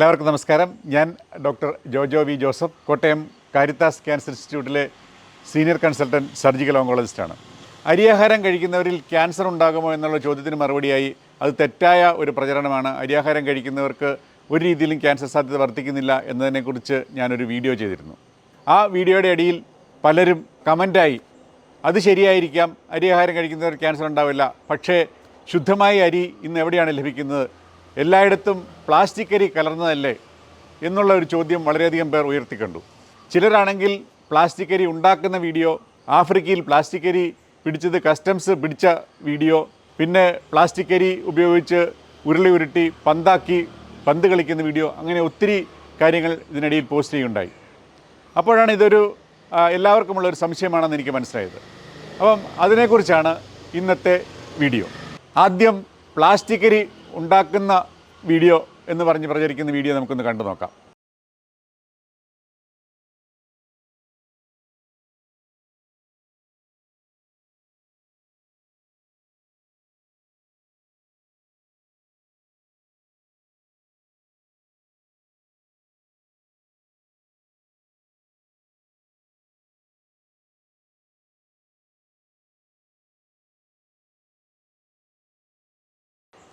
എല്ലാവർക്കും നമസ്കാരം. ഞാൻ doctor Jojo V Joseph Kottayam Caritas cancer ഇൻസ്റ്റിറ്റ്യൂട്ടിലെ സീനിയർ കൺസൾട്ടന്റ് സർജിക്കൽ ഓങ്കോളജിസ്റ്റാണ്. അരിയാഹാരം കഴിക്കുന്നവരിൽ ക്യാൻസർ ഉണ്ടാകുമോ എന്നുള്ള ചോദ്യത്തിന് മറുപടിയായി അത് തെറ്റായ ഒരു പ്രചരണമാണ്. അരിയാഹാരം കഴിക്കുന്നവർക്ക് ഒരു രീതിയിലും ക്യാൻസർ സാധ്യത വർദ്ധിക്കുന്നില്ല എന്നതിനെക്കുറിച്ച് ഞാനൊരു വീഡിയോ ചെയ്തിരുന്നു. ആ വീഡിയോയുടെ അടിയിൽ പലരും കമന്റായി അത് ശരിയായിരിക്കാം. അരിയാഹാരം കഴിക്കുന്നവർ ക്യാൻസർ ഉണ്ടാവില്ല. പക്ഷേ ശുദ്ധമായ അരി ഇന്ന് എവിടെയാണ് ലഭിക്കുന്നത്? എല്ലായിടത്തും പ്ലാസ്റ്റിക് അരി കലർന്നതല്ലേ എന്നുള്ള ഒരു ചോദ്യം വളരെയധികം പേർ ഉയർത്തിക്കണ്ടു ചിലരാണെങ്കിൽ പ്ലാസ്റ്റിക് അരി ഉണ്ടാക്കുന്ന വീഡിയോ ആഫ്രിക്കയിൽ പ്ലാസ്റ്റിക് അരി പിടിച്ചത് കസ്റ്റംസ് പിടിച്ച വീഡിയോ പിന്നെ പ്ലാസ്റ്റിക് അരി ഉപയോഗിച്ച് ഉരുളി ഉരുട്ടി പന്താക്കി പന്ത് കളിക്കുന്ന വീഡിയോ അങ്ങനെ ഒത്തിരി കാര്യങ്ങൾ ഇതിനിടയിൽ പോസ്റ്റ് ചെയ്യുകയുണ്ടായി. അപ്പോഴാണ് ഇതൊരു എല്ലാവർക്കുമുള്ള ഒരു സംശയമാണെന്ന് എനിക്ക് മനസ്സിലായത്. അപ്പം അതിനെക്കുറിച്ചാണ് ഇന്നത്തെ വീഡിയോ. ആദ്യം പ്ലാസ്റ്റിക് അരി ഉണ്ടാക്കുന്ന വീഡിയോ എന്ന് പറഞ്ഞ് പ്രചരിക്കുന്ന വീഡിയോ നമുക്കൊന്ന് കണ്ടു നോക്കാം.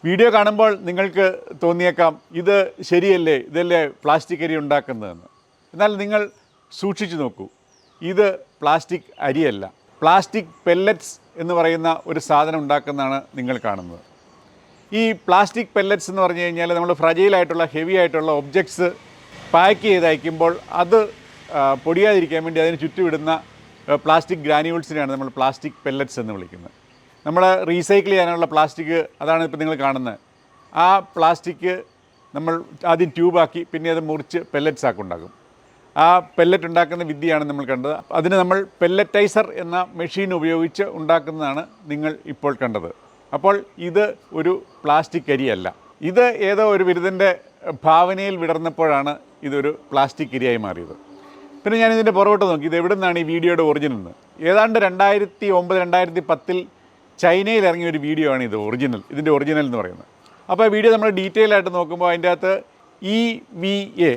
വീഡിയോ കാണുമ്പോൾ നിങ്ങൾക്ക് തോന്നിയേക്കാം ഇത് ശരിയല്ലേ ഇതല്ലേ പ്ലാസ്റ്റിക് അരി ഉണ്ടാക്കുന്നതെന്ന്. എന്നാൽ നിങ്ങൾ സൂക്ഷിച്ചു നോക്കൂ ഇത് പ്ലാസ്റ്റിക് അരിയല്ല. പ്ലാസ്റ്റിക് പെല്ലറ്റ്സ് എന്ന് പറയുന്ന ഒരു സാധനം ഉണ്ടാക്കുന്നതാണ് നിങ്ങൾ കാണുന്നത്. ഈ പ്ലാസ്റ്റിക് പെല്ലറ്റ്സ് എന്ന് പറഞ്ഞു കഴിഞ്ഞാൽ നമ്മൾ ഫ്രജൈലായിട്ടുള്ള ഹെവി ആയിട്ടുള്ള ഒബ്ജക്ട്സ് പാക്ക് ചെയ്ത് അയക്കുമ്പോൾ അത് പൊടിയാതിരിക്കാൻ വേണ്ടി അതിന് ചുറ്റുവിടുന്ന പ്ലാസ്റ്റിക് ഗ്രാനുവൽസിനെയാണ് നമ്മൾ പ്ലാസ്റ്റിക് പെല്ലറ്റ്സ് എന്ന് വിളിക്കുന്നത്. നമ്മൾ റീസൈക്കിൾ ചെയ്യാനുള്ള പ്ലാസ്റ്റിക് അതാണ് ഇപ്പോൾ നിങ്ങൾ കാണുന്നത്. ആ പ്ലാസ്റ്റിക് നമ്മൾ ആദ്യം ട്യൂബാക്കി പിന്നെ അത് മുറിച്ച് പെല്ലറ്റ്സ് ആക്കി ഉണ്ടാക്കും. ആ പെല്ലറ്റ് ഉണ്ടാക്കുന്ന വിദ്യയാണ് നമ്മൾ കണ്ടത്. അതിന് നമ്മൾ പെല്ലറ്റൈസർ എന്ന മെഷീൻ ഉപയോഗിച്ച് ഉണ്ടാക്കുന്നതാണ് നിങ്ങൾ ഇപ്പോൾ കണ്ടത്. അപ്പോൾ ഇത് ഒരു പ്ലാസ്റ്റിക് അരിയല്ല. ഇത് ഏതോ ഒരു ബിരുദന്റെ ഭാവനയിൽ വിടർന്നപ്പോഴാണ് ഇതൊരു പ്ലാസ്റ്റിക് അരിയായി മാറിയത്. പിന്നെ ഞാൻ ഇതിന്റെ പുറകോട്ട് നോക്കി. ഇത് എവിടെ നിന്നാണ് ഈ വീഡിയോയുടെ ഒറിജിനൽ എന്ന്? ഏതാണ്ട് രണ്ടായിരത്തി ഒമ്പത് രണ്ടായിരത്തി പത്തിൽ ചൈനയിൽ ഇറങ്ങിയ ഒരു വീഡിയോ ആണ് ഇത് ഒറിജിനൽ ഇതിന്റെ ഒറിജിനൽ എന്ന് പറയുന്നത്. അപ്പോൾ ആ വീഡിയോ നമ്മൾ ഡീറ്റെയിൽ ആയിട്ട് നോക്കുമ്പോൾ അതിന്റെ അകത്ത് ഇ വി എ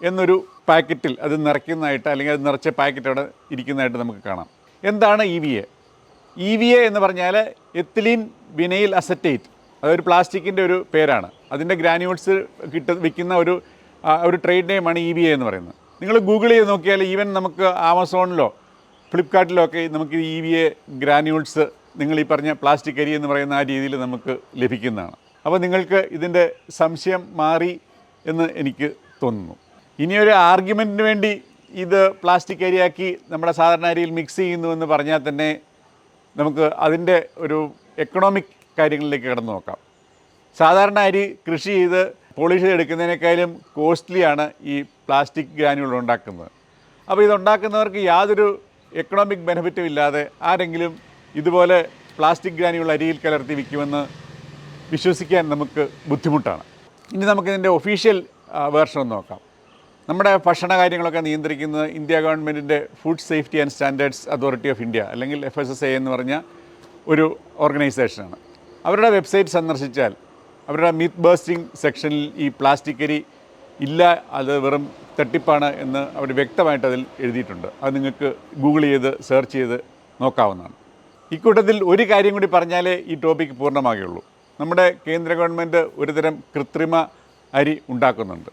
എന്നൊരു പാക്കറ്റിൽ അത് നിറയ്ക്കുന്നതായിട്ട് അല്ലെങ്കിൽ അത് നിറച്ച പാക്കറ്റ് അവിടെ ഇരിക്കുന്നതായിട്ട് നമുക്ക് കാണാം. എന്താണ് E V A E V A എന്ന് പറഞ്ഞാൽ എത്തിലീൻ വിനയിൽ അസറ്റേറ്റ്. അതൊരു പ്ലാസ്റ്റിക്കിന്റെ ഒരു പേരാണ്. അതിന്റെ ഗ്രാനുവൽസ് കിട്ട വിൽക്കുന്ന ഒരു ഒരു ട്രേഡ് നെയിമാണ് ഇ വി എ എന്ന് പറയുന്നത്. നിങ്ങൾ ഗൂഗിൾ ചെയ്ത് നോക്കിയാൽ ഈവൻ നമുക്ക് ആമസോണിലോ ഫ്ലിപ്കാർട്ടിലോ ഒക്കെ നമുക്ക് ഇ വി എ ഗ്രാനുവൽസ് നിങ്ങൾ ഈ പറഞ്ഞ പ്ലാസ്റ്റിക് അരി എന്ന് പറയുന്ന ആ രീതിയിൽ നമുക്ക് ലഭിക്കുന്നതാണ്. അപ്പോൾ നിങ്ങൾക്ക് ഇതിന്റെ സംശയം മാറി എന്ന് എനിക്ക് തോന്നുന്നു. ഇനിയൊരു ആർഗ്യുമെന്റിന് വേണ്ടി ഇത് പ്ലാസ്റ്റിക് അരിയാക്കി നമ്മുടെ സാധാരണ അരിയിൽ മിക്സ് ചെയ്യുന്നു എന്ന് പറഞ്ഞാൽ തന്നെ നമുക്ക് അതിന്റെ ഒരു എക്കണോമിക് കാര്യങ്ങളിലേക്ക് കടന്നു നോക്കാം. സാധാരണ അരി കൃഷി ചെയ്ത് പോളിഷ് കോസ്റ്റ്ലി കോസ്റ്റ്ലിയാണ് ഈ പ്ലാസ്റ്റിക് ഗ്രാനുകൾ ഉണ്ടാക്കുന്നത്. അപ്പോൾ ഇതുണ്ടാക്കുന്നവർക്ക് യാതൊരു എക്കണോമിക് ബെനിഫിറ്റും ഇല്ലാതെ ആരെങ്കിലും ഇതുപോലെ പ്ലാസ്റ്റിക് ഗ്രാനുകൾ അരിയിൽ കലർത്തി വിൽക്കുമെന്ന് വിശ്വസിക്കാൻ നമുക്ക് ബുദ്ധിമുട്ടാണ്. ഇനി നമുക്കിതിന്റെ ഒഫീഷ്യൽ വേർഷൻ ഒന്ന് നോക്കാം. നമ്മുടെ ഭക്ഷണ കാര്യങ്ങളൊക്കെ നിയന്ത്രിക്കുന്നത് ഇന്ത്യ ഗവൺമെന്റിന്റെ food safety and standards authority of India അല്ലെങ്കിൽ എഫ് എസ് എസ് എ എന്ന് പറഞ്ഞ ഒരു ഓർഗനൈസേഷനാണ്. അവരുടെ വെബ്സൈറ്റ് സന്ദർശിച്ചാൽ അവരുടെ മിത്ത് ബേസ്റ്റിംഗ് സെക്ഷനിൽ ഈ പ്ലാസ്റ്റിക് അരി ഇല്ല അത് വെറും തട്ടിപ്പാണ് എന്ന് അവർ വ്യക്തമായിട്ട് അതിൽ എഴുതിയിട്ടുണ്ട്. അത് നിങ്ങൾക്ക് ഗൂഗിൾ ചെയ്ത് സെർച്ച് ചെയ്ത് നോക്കാവുന്നതാണ്. ഇക്കൂട്ടത്തിൽ ഒരു കാര്യം കൂടി പറഞ്ഞാലേ ഈ ടോപ്പിക്ക് പൂർണമാകുള്ളൂ നമ്മുടെ കേന്ദ്ര ഗവൺമെന്റ് ഒരുതരം കൃത്രിമ അരി ഉണ്ടാക്കുന്നുണ്ട്.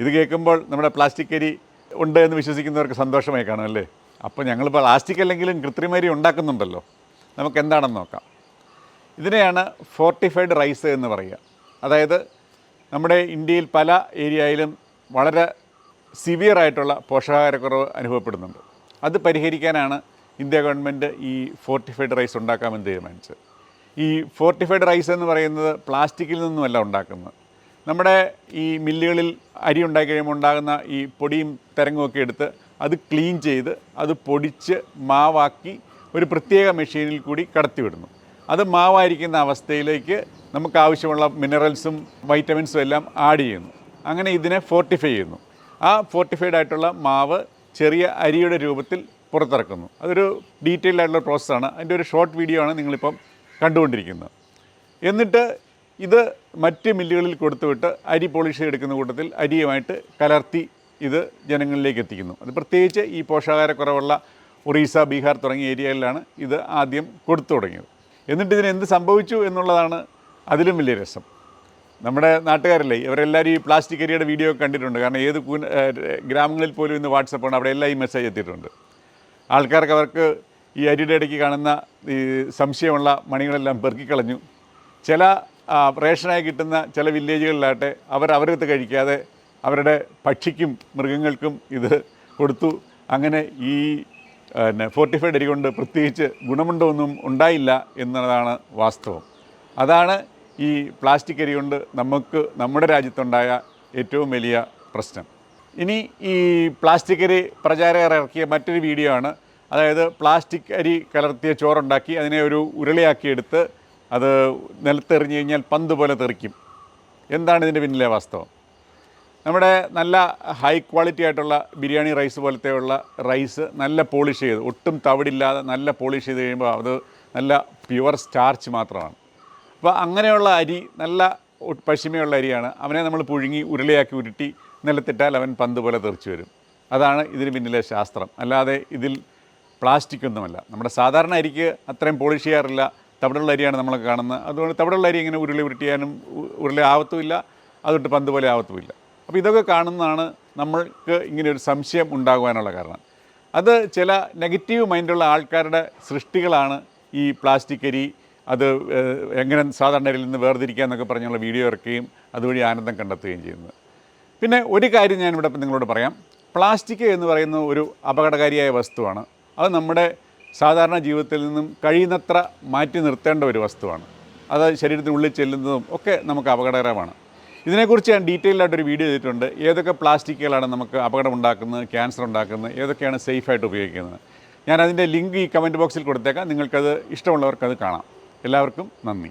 ഇത് കേൾക്കുമ്പോൾ നമ്മുടെ പ്ലാസ്റ്റിക് അരി ഉണ്ട് എന്ന് വിശ്വസിക്കുന്നവർക്ക് സന്തോഷമായി കാണും അല്ലേ? അപ്പോൾ ഞങ്ങളിപ്പോൾ പ്ലാസ്റ്റിക് അല്ലെങ്കിലും കൃത്രിമ അരി ഉണ്ടാക്കുന്നുണ്ടല്ലോ. നമുക്ക് എന്താണെന്ന് നോക്കാം. ഇതിനെയാണ് ഫോർട്ടിഫൈഡ് റൈസ് എന്ന് പറയുക. അതായത് നമ്മുടെ ഇന്ത്യയിൽ പല ഏരിയയിലും വളരെ സിവിയർ ആയിട്ടുള്ള പോഷകാഹാരക്കുറവ് അനുഭവപ്പെടുന്നുണ്ട്. അത് പരിഹരിക്കാനാണ് ഇന്ത്യ ഗവൺമെന്റ് ഈ ഫോർട്ടിഫൈഡ് റൈസ് ഉണ്ടാക്കാമെന്ന് തീരുമാനിച്ചത് ഈ ഫോർട്ടിഫൈഡ് റൈസ് എന്ന് പറയുന്നത് പ്ലാസ്റ്റിക്കിൽ നിന്നുമല്ല ഉണ്ടാക്കുന്നത്. നമ്മുടെ ഈ മില്ലുകളിൽ അരി ഉണ്ടാക്കി കഴിയുമ്പോൾ ഉണ്ടാകുന്ന ഈ പൊടിയും തരങ്ങുമൊക്കെ എടുത്ത് അത് ക്ലീൻ ചെയ്ത് അത് പൊടിച്ച് മാവാക്കി ഒരു പ്രത്യേക മെഷീനിൽ കൂടി കടത്തിവിടുന്നു. അത് മാവായിരിക്കുന്ന അവസ്ഥയിലേക്ക് നമുക്ക് ആവശ്യമുള്ള മിനറൽസും വൈറ്റമിൻസും എല്ലാം ആഡ് ചെയ്യുന്നു. അങ്ങനെ ഇതിനെ ഫോർട്ടിഫൈ ചെയ്യുന്നു. ആ ഫോർട്ടിഫൈഡ് ആയിട്ടുള്ള മാവ് ചെറിയ അരിയുടെ രൂപത്തിൽ പുറത്തിറക്കുന്നു. അതൊരു ഡീറ്റെയിൽഡ് ആയിട്ടുള്ള പ്രോസസ്സാണ്. അതിന്റെ ഒരു ഷോർട്ട് വീഡിയോ ആണ് നിങ്ങളിപ്പം കണ്ടുകൊണ്ടിരിക്കുന്നത്. എന്നിട്ട് ഇത് മറ്റ് മില്ലുകളിൽ കൊടുത്തുവിട്ട് അരി പോളിഷ് എടുക്കുന്ന കൂട്ടത്തിൽ അരിയുമായിട്ട് കലർത്തി ഇത് ജനങ്ങളിലേക്ക് എത്തിക്കുന്നു. അത് പ്രത്യേകിച്ച് ഈ പോഷകാഹാരക്കുറവുള്ള ഒറീസ ബീഹാർ തുടങ്ങിയ ഏരിയകളിലാണ് ഇത് ആദ്യം കൊടുത്തു തുടങ്ങിയത്. എന്നിട്ട് ഇതിന് എന്ത് സംഭവിച്ചു എന്നുള്ളതാണ് അതിലും വലിയ രസം. നമ്മുടെ നാട്ടുകാരല്ലേ ഇവരെല്ലാവരും ഈ പ്ലാസ്റ്റിക് അരിയുടെ വീഡിയോ കണ്ടിട്ടുണ്ട്. കാരണം ഏത് ഗ്രാമങ്ങളിൽ പോലും ഇന്ന് വാട്സപ്പാണ് അവിടെ എല്ലാം ഈ മെസ്സേജ് എത്തിയിട്ടുണ്ട്. ആൾക്കാർക്ക് അവർക്ക് ഈ അരിയുടെ ഇടയ്ക്ക് കാണുന്ന ഈ സംശയമുള്ള മണികളെല്ലാം പെറുക്കിക്കളഞ്ഞു. ചില റേഷനായി കിട്ടുന്ന ചില വില്ലേജുകളിലാട്ടെ അവർ അവരത് കഴിക്കാതെ അവരുടെ പക്ഷിക്കും മൃഗങ്ങൾക്കും ഇത് കൊടുത്തു. അങ്ങനെ ഈ പിന്നെ ഫോർട്ടിഫൈഡ് അരി കൊണ്ട് പ്രത്യേകിച്ച് ഗുണമുണ്ടോ ഒന്നും ഉണ്ടായില്ല എന്നതാണ് വാസ്തവം. അതാണ് ഈ പ്ലാസ്റ്റിക് അരി കൊണ്ട് നമുക്ക് നമ്മുടെ രാജ്യത്തുണ്ടായ ഏറ്റവും വലിയ പ്രശ്നം. ഇനി ഈ പ്ലാസ്റ്റിക് അരി പ്രചാരകർ ഇറക്കിയ മറ്റൊരു വീഡിയോ ആണ്. അതായത് പ്ലാസ്റ്റിക് അരി കലർത്തിയ ചോറുണ്ടാക്കി അതിനെ ഒരു ഉരുളിയാക്കിയെടുത്ത് അത് നിലത്തെറിഞ്ഞ് കഴിഞ്ഞാൽ പന്ത് പോലെ തെറിക്കും. എന്താണ് ഇതിന്റെ പിന്നിലെ വാസ്തവം? നമ്മുടെ നല്ല ഹൈ ക്വാളിറ്റി ആയിട്ടുള്ള ബിരിയാണി റൈസ് പോലത്തെയുള്ള റൈസ് നല്ല പോളിഷ് ചെയ്ത് ഒട്ടും തവിടില്ലാതെ നല്ല പോളിഷ് ചെയ്ത് കഴിയുമ്പോൾ അത് നല്ല പ്യുവർ സ്റ്റാർച്ച് മാത്രമാണ്. അപ്പോൾ അങ്ങനെയുള്ള അരി നല്ല പശിമയുള്ള അരിയാണ്. അവനെ നമ്മൾ പുഴുങ്ങി ഉരുളിയാക്കി ഉരുട്ടി നിലത്തിട്ടാൽ അവൻ പന്ത് പോലെ തെറിച്ചു വരും. അതാണ് ഇതിന് പിന്നിലെ ശാസ്ത്രം. അല്ലാതെ ഇതിൽ പ്ലാസ്റ്റിക് ഒന്നുമല്ല നമ്മുടെ സാധാരണ അരിക്ക് അത്രയും പോളിഷ് ചെയ്യാറില്ല. തവിടുള്ള അരിയാണ് നമ്മൾ കാണുന്നത്. അതുകൊണ്ട് തവിടുള്ള അരി ഇങ്ങനെ ഉരുളി ഉരുട്ടിയാനും ഉരുളി ആവത്തുമില്ല. അതുകൊണ്ട് പന്ത് പോലെ ആവത്തുമില്ല. അപ്പോൾ ഇതൊക്കെ കാണുന്നതാണ് നമ്മൾക്ക് ഇങ്ങനെ ഒരു സംശയം ഉണ്ടാകുവാനുള്ള കാരണം. അത് ചില നെഗറ്റീവ് മൈൻഡുള്ള ആൾക്കാരുടെ സൃഷ്ടികളാണ് ഈ പ്ലാസ്റ്റിക് അരി. അത് എങ്ങനെ സാധാരണ അരിയിൽ നിന്ന് വേർതിരിക്കുക എന്നൊക്കെ പറഞ്ഞുള്ള വീഡിയോ ഇറക്കുകയും അതുവഴി ആനന്ദം കണ്ടെത്തുകയും ചെയ്യുന്നത്. പിന്നെ ഒരു കാര്യം ഞാനിവിടെ നിങ്ങളോട് പറയാം. പ്ലാസ്റ്റിക് എന്ന് പറയുന്ന ഒരു അപകടകാരിയായ വസ്തുവാണ്. അത് നമ്മുടെ സാധാരണ ജീവിതത്തിൽ നിന്നും കഴിയുന്നത്ര മാറ്റി നിർത്തേണ്ട ഒരു വസ്തുവാണ്. അത് ശരീരത്തിനുള്ളിൽ ചെല്ലുന്നതും ഒക്കെ നമുക്ക് അപകടകരമാണ്. ഇതിനെക്കുറിച്ച് ഞാൻ ഡീറ്റെയിൽ ആയിട്ടൊരു വീഡിയോ ചെയ്തിട്ടുണ്ട്. ഏതൊക്കെ പ്ലാസ്റ്റിക്കുകളാണ് നമുക്ക് അപകടം ഉണ്ടാക്കുന്നത് ക്യാൻസർ ഉണ്ടാക്കുന്നത് ഏതൊക്കെയാണ് സേഫായിട്ട് ഉപയോഗിക്കുന്നത്. ഞാൻ അതിന്റെ ലിങ്ക് ഈ കമന്റ് ബോക്സിൽ കൊടുത്തേക്കാം. നിങ്ങൾക്കത് ഇഷ്ടമുള്ളവർക്കത് കാണാം. എല്ലാവർക്കും നന്ദി.